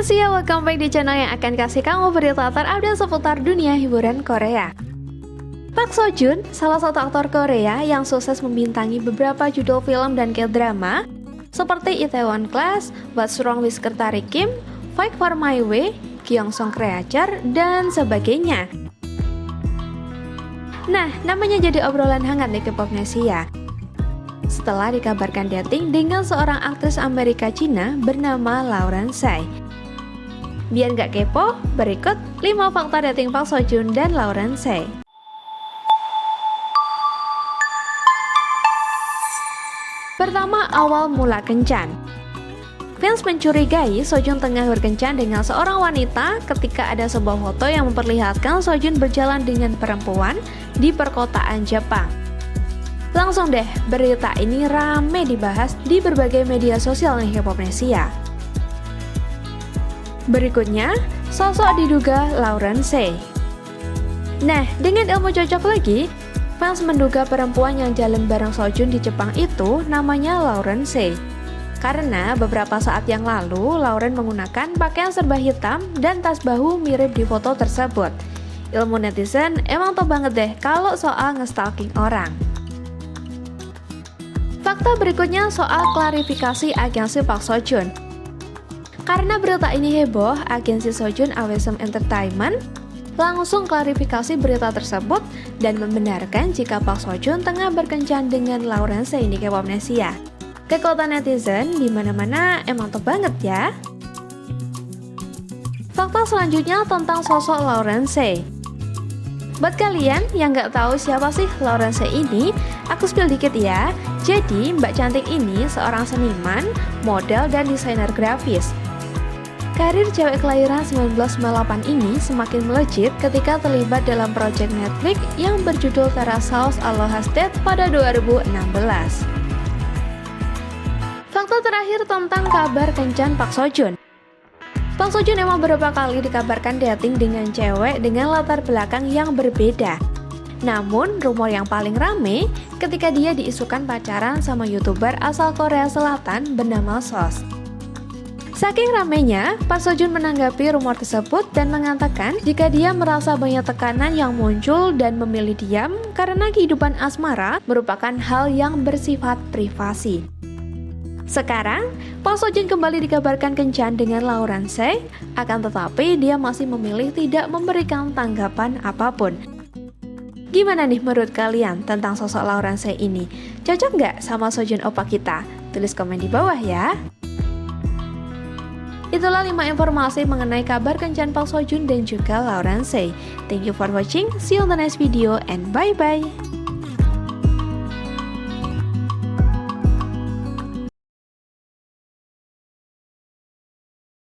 Annyeonghaseyo, welcome back di channel yang akan kasih kamu berita terupdate seputar dunia hiburan Korea Park Seo Joon, salah satu aktor Korea yang sukses membintangi beberapa judul film dan k-drama seperti Itaewon Class, What's Wrong with Secretary Kim, Fight for My Way, Song Creature, dan sebagainya. Nah, namanya jadi obrolan hangat di Kepopnesia setelah dikabarkan dating dengan seorang aktris Amerika Cina bernama Lauren Tsai. Biar nggak kepo, berikut 5 fakta dating Park Seo Joon dan Lauren Tsai. Pertama, awal mula kencan. Fans mencurigai Sojun tengah berkencan dengan seorang wanita ketika ada sebuah foto yang memperlihatkan Sojun berjalan dengan perempuan di perkotaan Jepang. Langsung deh, berita ini rame dibahas di berbagai media sosial nih Hipopnesia. Berikutnya, sosok diduga Lauren Say. Nah, dengan ilmu cocok lagi, fans menduga perempuan yang jalan bareng Sojun di Jepang itu namanya Lauren Say. Karena beberapa saat yang lalu, Lauren menggunakan pakaian serba hitam dan tas bahu mirip di foto tersebut. Ilmu netizen emang top banget deh kalau soal ngestalking orang. Fakta berikutnya soal klarifikasi agensi Park Seo Joon. Karena berita ini heboh, agensi Sojun Awesome Entertainment langsung klarifikasi berita tersebut dan membenarkan jika Park Seo Joon tengah berkencan dengan Lauren Sei di K-pop Nesia. Kekuatan netizen di mana-mana emang top banget ya. Fakta selanjutnya tentang sosok Lauren Sei. Buat kalian yang nggak tahu siapa sih Lawrence ini, aku spill dikit ya. Jadi, Mbak Cantik ini seorang seniman, model, dan desainer grafis. Karir cewek kelahiran 1998 ini semakin melejit ketika terlibat dalam proyek Netflix yang berjudul Terrace House Aloha State pada 2016. Fakta terakhir tentang kabar kencan Pak Sojun. Bang Sojun emang beberapa kali dikabarkan dating dengan cewek dengan latar belakang yang berbeda. Namun, rumor yang paling rame ketika dia diisukan pacaran sama youtuber asal Korea Selatan bernama Sos. Saking ramenya, Pak Sojun menanggapi rumor tersebut dan mengatakan jika dia merasa banyak tekanan yang muncul dan memilih diam karena kehidupan asmara merupakan hal yang bersifat privasi. Sekarang, Pak Sojin kembali dikabarkan kencan dengan Lauren Se, akan tetapi dia masih memilih tidak memberikan tanggapan apa pun. Gimana nih menurut kalian tentang sosok Lauren Se ini? Cocok nggak sama Sojin opa kita? Tulis komen di bawah ya. Itulah 5 informasi mengenai kabar kencan Pak Sojun dan juga Lauren Se. Thank you for watching, see you on the next video, and bye-bye!